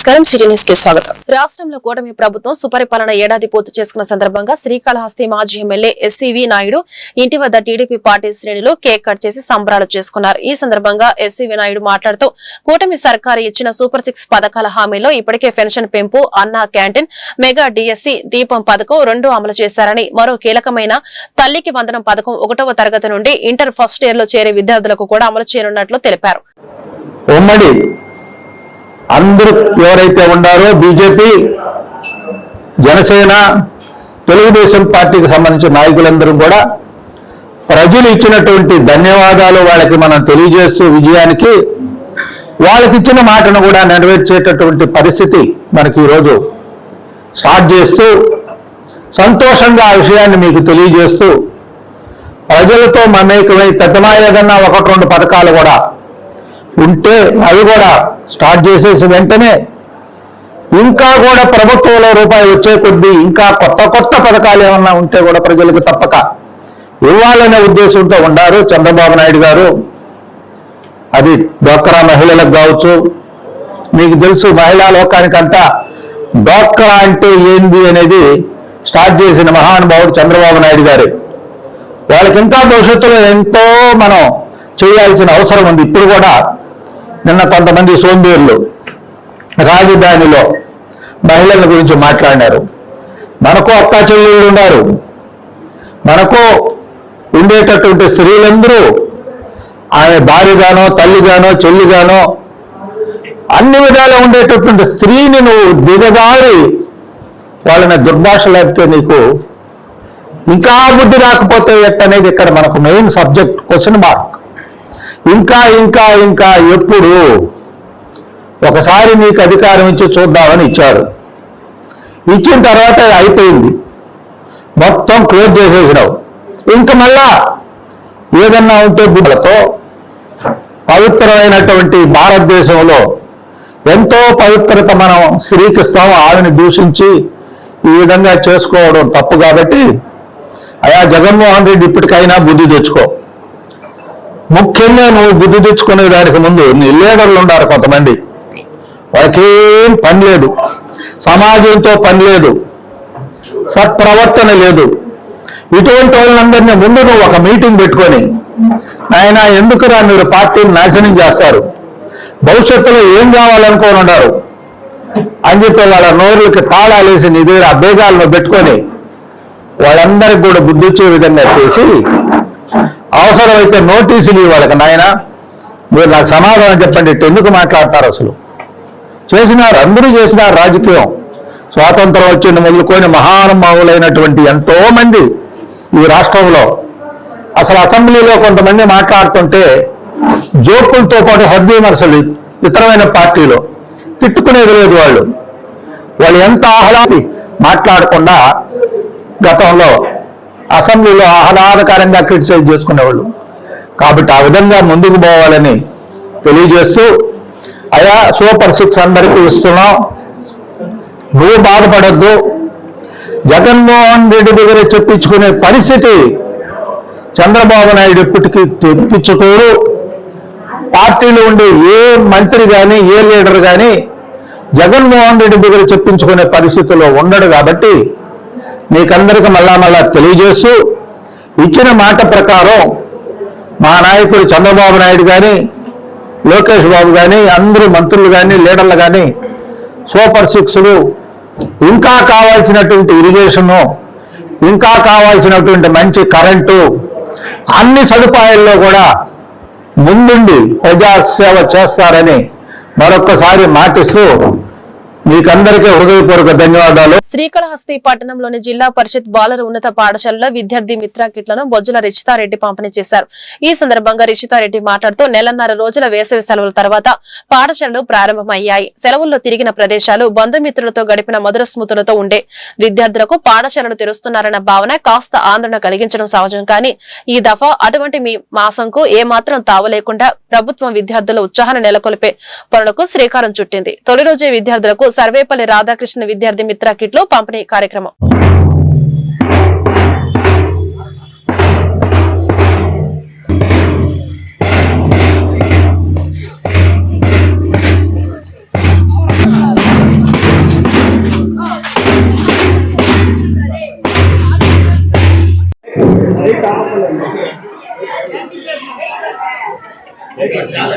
నమస్కారం సిటీ న్యూస్కి స్వాగతం. రాష్ట్రంలో కూటమి ప్రభుత్వం సుపరిపాలన ఏడాది పూర్తి చేసుకున్న సందర్భంగా శ్రీకాళహస్తి మాజీ ఎమ్మెల్యే ఎస్సీవీ నాయుడు ఇంటి వద్ద టీడీపీ పార్టీ శ్రేణులు కేక్ కట్ చేసి సంబరాలు చేసుకున్నారు. ఈ సందర్భంగా ఎస్సీవీ నాయుడు మాట్లాడుతూ కూటమి సర్కారు ఇచ్చిన సూపర్ సిక్స్ పథకాల హామీలో ఇప్పటికే పెన్షన్ పెంపు అన్నా క్యాంటీన్ మెగా డిఎస్సి దీపం పథకం రెండు అమలు చేశారని మరో కీలకమైన తల్లికి వందనం పథకం ఒకటవ తరగతి నుండి ఇంటర్ ఫస్ట్ ఇయర్లో చేరే విద్యార్థులకు కూడా అమలు చేయనున్నట్లు తెలిపారు. అందరూ ఎవరైతే ఉన్నారో బీజేపీ జనసేన తెలుగుదేశం పార్టీకి సంబంధించిన నాయకులందరూ కూడా ప్రజలు ఇచ్చినటువంటి ధన్యవాదాలు వాళ్ళకి మనం తెలియజేస్తూ విజయానికి వాళ్ళకి ఇచ్చిన మాటను కూడా నెరవేర్చేటటువంటి పరిస్థితి మనకి ఈరోజు స్టార్ట్ చేస్తూ సంతోషంగా ఆ విషయాన్ని మీకు తెలియజేస్తూ ప్రజలతో మమేకమై పెద్దమాయగన్న ఒకటి రెండు పథకాలు కూడా ఉంటే అవి కూడా స్టార్ట్ చేసేసి వెంటనే ఇంకా కూడా ప్రభుత్వంలో రూపాయి వచ్చే కొద్దీ ఇంకా కొత్త కొత్త పథకాలు ఏమన్నా ఉంటే కూడా ప్రజలకు తప్పక ఇవ్వాలనే ఉద్దేశంతో ఉన్నారు చంద్రబాబు నాయుడు గారు. అది డోక్రా మహిళలకు కావచ్చు. మీకు తెలుసు మహిళా లోకానికంతా డోక్రా అంటే ఏంది అనేది స్టార్ట్ చేసిన మహానుభావుడు చంద్రబాబు నాయుడు గారు. వాళ్ళకి భవిష్యత్తులో ఎంతో మనం చేయాల్సిన అవసరం ఉంది. ఇప్పుడు కూడా నిన్న కొంతమంది సోంబేర్లు రాజధానిలో మహిళల గురించి మాట్లాడినారు. మనకు అక్క చెల్లెళ్ళు ఉన్నారు. మనకు ఉండేటటువంటి స్త్రీలందరూ ఆమె భార్యగానో తల్లిగానో చెల్లిగానో అన్ని విధాలు ఉండేటటువంటి స్త్రీని నువ్వు దిగజారి వాళ్ళని దుర్భాషలాడితే నీకు ఇంకా బుద్ధి రాకపోతే ఎట్టనేది? ఇక్కడ మనకు మెయిన్ సబ్జెక్ట్ క్వశ్చన్ మార్క్ ఇంకా ఇంకా ఇంకా ఎప్పుడు? ఒకసారి నీకు అధికారం ఇచ్చి చూద్దామని ఇచ్చారు ఇచ్చిన తర్వాత అది అయిపోయింది. మొత్తం క్లోజ్ చేసేసినావు. ఇంక మళ్ళా ఏదన్నా ఉంటే బుద్ధలతో పవిత్రమైనటువంటి భారతదేశంలో ఎంతో పవిత్రత మనం స్త్రీకిస్తాం ఆమెను దూషించి ఈ విధంగా చేసుకోవడం తప్పు కాబట్టి అయా జగన్మోహన్ రెడ్డి ఇప్పటికైనా బుద్ధి తెచ్చుకో. ముఖ్యంగా నువ్వు బుద్ధి తెచ్చుకునే దానికి ముందు నీ లీడర్లు ఉండారు కొంతమంది. వాళ్ళకేం పని లేదు. సమాజంతో పని లేదు. సత్ప్రవర్తన లేదు. ఇటువంటి వాళ్ళందరినీ ముందు నువ్వు ఒక మీటింగ్ పెట్టుకొని ఆయన ఎందుకురా మీరు పార్టీని నాశనం చేస్తారు? భవిష్యత్తులో ఏం కావాలనుకోని ఉన్నారు? అని చెప్పి వాళ్ళ నోరులకి తాళాలేసి నీ దగ్గర ఆ పెట్టుకొని వాళ్ళందరికి కూడా బుద్ధి వచ్చే విధంగా చేసి అవసరమైతే నోటీసులు ఇవ్వాలి వాళ్ళకి నాయన. మీరు నాకు సమాధానం చెప్పండి ఎందుకు మాట్లాడతారు అసలు? చేసినారు అందరూ చేసినారు రాజకీయం. స్వాతంత్రం వచ్చిన మొదలుకొని మహానుభావులైనటువంటి ఎంతో మంది ఈ రాష్ట్రంలో. అసలు అసెంబ్లీలో కొంతమంది మాట్లాడుతుంటే జోకులతో పాటు హద్విమర్శలు ఇతరమైన పార్టీలో తిట్టుకునేది లేదు వాళ్ళు. వాళ్ళు ఎంత ఆహ్లాది మాట్లాడకుండా గతంలో అసెంబ్లీలో ఆహ్లాదకరంగా క్రిటిసైజ్ చేసుకునేవాళ్ళు. కాబట్టి ఆ విధంగా ముందుకు పోవాలని తెలియజేస్తూ అయా సూపర్ సిక్స్ అందరికీ ఇస్తున్నాం. నువ్వు బాధపడద్దు. జగన్మోహన్ రెడ్డి దగ్గర చెప్పించుకునే పరిస్థితి చంద్రబాబు నాయుడు ఇప్పటికీ తెప్పించుకోరు. పార్టీలో ఉండే ఏ మంత్రి కానీ ఏ లీడర్ కానీ జగన్మోహన్ రెడ్డి దగ్గర చెప్పించుకునే పరిస్థితిలో ఉండడు కాబట్టి మీకందరికీ మళ్ళా మళ్ళా తెలియజేస్తూ ఇచ్చిన మాట ప్రకారం మా నాయకుడు చంద్రబాబు నాయుడు కానీ లోకేష్ బాబు కానీ అందరూ మంత్రులు కానీ లీడర్లు కానీ సూపర్ సిక్స్లు ఇంకా కావాల్సినటువంటి ఇరిగేషను ఇంకా కావాల్సినటువంటి మంచి కరెంటు అన్ని సదుపాయాల్లో కూడా ముందుండి ప్రజాసేవ చేస్తారని మరొక్కసారి మాటిస్తూ మీకందరికీ హృదయపూర్వక ధన్యవాదాలు. శ్రీకాళహస్తి పట్టణంలోని జిల్లా పరిషత్ బాలర ఉన్నత పాఠశాలలో విద్యార్థి మిత్ర కిట్లను బొజ్జుల రిచితారెడ్డి పంపిణీ చేశారు. ఈ సందర్భంగా రిచితారెడ్డి మాట్లాడుతూ నెలన్నర రోజుల వేసవి సెలవుల తర్వాత పాఠశాలలు ప్రారంభమయ్యాయి. సెలవుల్లో తిరిగిన ప్రదేశాలు బంధుమిత్రులతో గడిపిన మధుర స్మృతులతో ఉండే. విద్యార్థులకు పాఠశాలలు తెరుస్తున్నారన్న భావన కాస్త ఆందోళన కలిగించడం సహజం కానీ ఈ దఫా అటువంటి మీ మాసంకు ఏ మాత్రం తావలేకుండా ప్రభుత్వం విద్యార్థుల ఉత్సాహాన్ని నెలకొల్పే పనులకు శ్రీకారం చుట్టింది. తొలి రోజే విద్యార్థులకు సర్వేపల్లి రాధాకృష్ణ విద్యార్థి మిత్ర కిట్లు పంపిణీ కార్యక్రమం. చాలా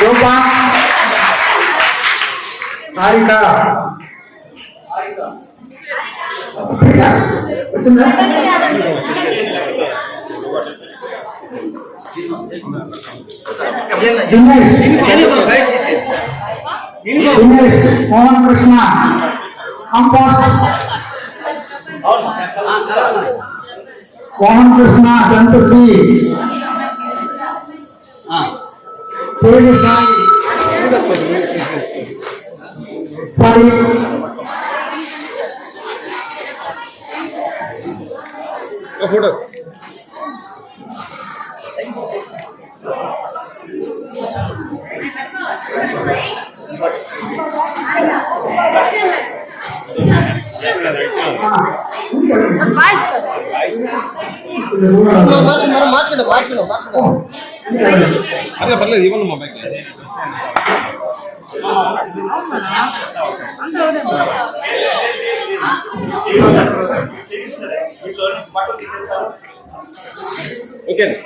ரூபா ஹாரிகா दिनेश मोहन कृष्णा कौन कृष्णा गंतसी हाँ। तेज तो फ़ोटो। సాయి సాయి ఫోటో మార్చుకున్నారు మార్చుకుంటాం మార్చుకున్నాం మార్చుకున్నాం అట్లా పర్లేదు ఇవ్వండి మా బైక్ ఓకే విజయ్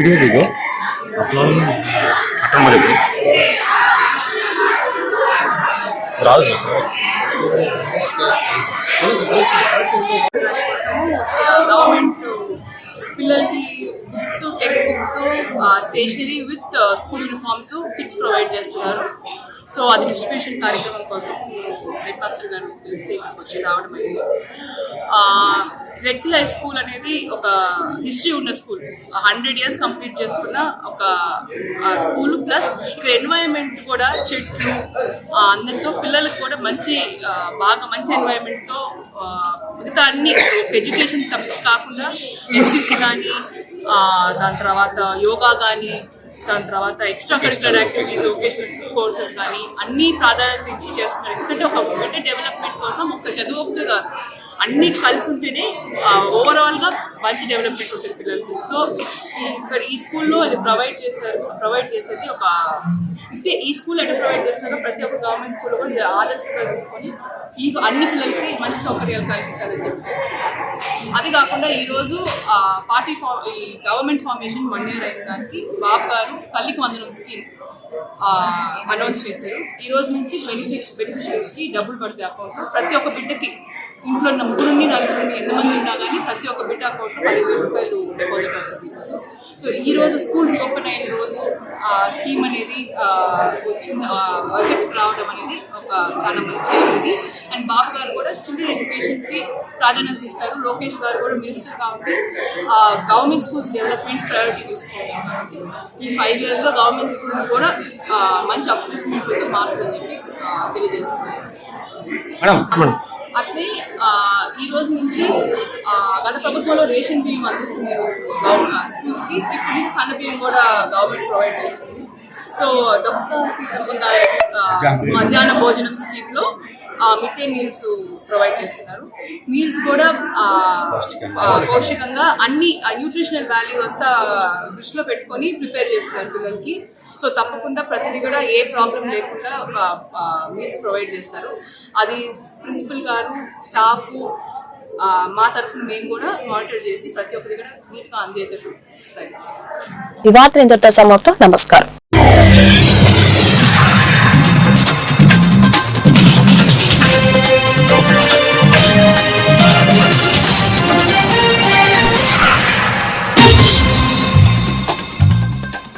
వీడియో దిగు. అట్లా మరి రాదు గవర్నమెంట్ పిల్లలకి books text books stationery with school uniforms kits provide చేస్తున్నారు. సో అది డిస్ట్రిబ్యూషన్ కార్యక్రమం కోసం. హెడ్ మాస్టర్ గారు ఇక్కడికి వచ్చి రావడం అయింది. జెడ్పీ హై స్కూల్ అనేది ఒక హిస్టరీ ఉన్న స్కూల్ హండ్రెడ్ ఇయర్స్ కంప్లీట్ చేసుకున్న ఒక స్కూల్ ప్లస్ ఇక్కడ ఎన్వైరన్మెంట్ కూడా చెట్లు అందరితో పిల్లలకు కూడా మంచి బాగా మంచి ఎన్వైరన్మెంట్తో మిగతా అన్ని ఎడ్యుకేషన్ తప్ప కాకుండా ఎన్సీసీ కానీ దాని తర్వాత యోగా కానీ దాని తర్వాత extra curricular activities vocational courses కానీ అన్ని ప్రాధాన్యత ఇచ్చి చేస్తున్నారు. ఎందుకంటే ఒక బిడ్డ డెవలప్మెంట్ కోసం ఒక చదువు కాదు అన్ని కలిసి ఉంటేనే ఓవరాల్గా మంచి డెవలప్మెంట్ ఉంటుంది పిల్లలకి. సో ఇక్కడ ఈ స్కూల్లో అది ప్రొవైడ్ చేశారు ప్రొవైడ్ చేసేది ఒక అంటే ఈ స్కూల్ ఎట్లా ప్రొవైడ్ చేస్తున్నారో ప్రతి ఒక్క గవర్నమెంట్ స్కూల్లో కూడా ఆదర్శంగా తీసుకొని ఈ అన్ని పిల్లలకి మంచి సౌకర్యాలు కలిగించాలని చెప్పి. అది కాకుండా ఈరోజు పార్టీ ఫా ఈ గవర్నమెంట్ ఫార్మేషన్ వన్ ఇయర్ అయిన దానికి బాబు గారు తల్లికి వందనం స్కీమ్ అనౌన్స్ చేశారు. ఈ రోజు నుంచి బెనిఫిట్ బెనిఫిషరీస్కి డబ్బులు పడితే అకౌంట్స్ ప్రతి ఒక్క బిడ్డకి ఇంట్లో ముగ్గురు ముగ్గురుండి ఎంతమంది ఉన్నా కానీ ప్రతి ఒక్క బిడ్డ అకౌంట్లో పదివేల రూపాయలు డిపాజిట్ అవుతుంది. ఈరోజు సో ఈ రోజు స్కూల్ రీఓపెన్ అయిన రోజు ఆ స్కీమ్ అనేది వచ్చింది. ఎఫెక్ట్ రావడం అనేది ఒక చాలా మంచి అయింది అండ్ బాబు గారు కూడా చిల్డ్రన్ ఎడ్యుకేషన్కి ప్రాధాన్యత ఇస్తారు. లోకేష్ గారు కూడా మినిస్టర్ కాబట్టి గవర్నమెంట్ స్కూల్స్ డెవలప్మెంట్ ప్రయారిటీ తీసుకోవాలి కాబట్టి ఈ ఫైవ్ ఇయర్స్లో గవర్నమెంట్ స్కూల్స్ కూడా మంచి అప్లిఫ్మెంట్ వచ్చి మారుతుందని చెప్పి తెలియజేస్తున్నారు మేడం అట్లే ఈ రోజు నుంచి గత ప్రభుత్వంలో రేషన్ బియ్యం అందిస్తున్నారు స్కూల్స్కి ఇప్పుడు నుంచి సన్న బియ్యం కూడా గవర్నమెంట్ ప్రొవైడ్ చేస్తుంది. సో డాక్టర్ సీతమ్మ గారి మధ్యాహ్న భోజనం స్కీమ్లో మిడ్ డే మీల్స్ ప్రొవైడ్ చేస్తున్నారు. మీల్స్ కూడా పౌష్టికంగా అన్ని న్యూట్రిషనల్ వాల్యూ అంతా దృష్టిలో పెట్టుకొని ప్రిపేర్ చేస్తున్నారు పిల్లలకి. సో తప్పకుండా ప్రతిదీ కూడా ఏ ప్రాబ్లం లేకుండా ఒక మీల్స్ ప్రొవైడ్ చేస్తారు. అది ప్రిన్సిపల్ గారు స్టాఫ్ మా తరఫున మేము కూడా మానిటర్ చేసి ప్రతి ఒక్కరి కూడా నీట్గా అందేటట్టు ప్రయత్నిస్తాం. ఇంతటితో సమాప్తం. నమస్కారం.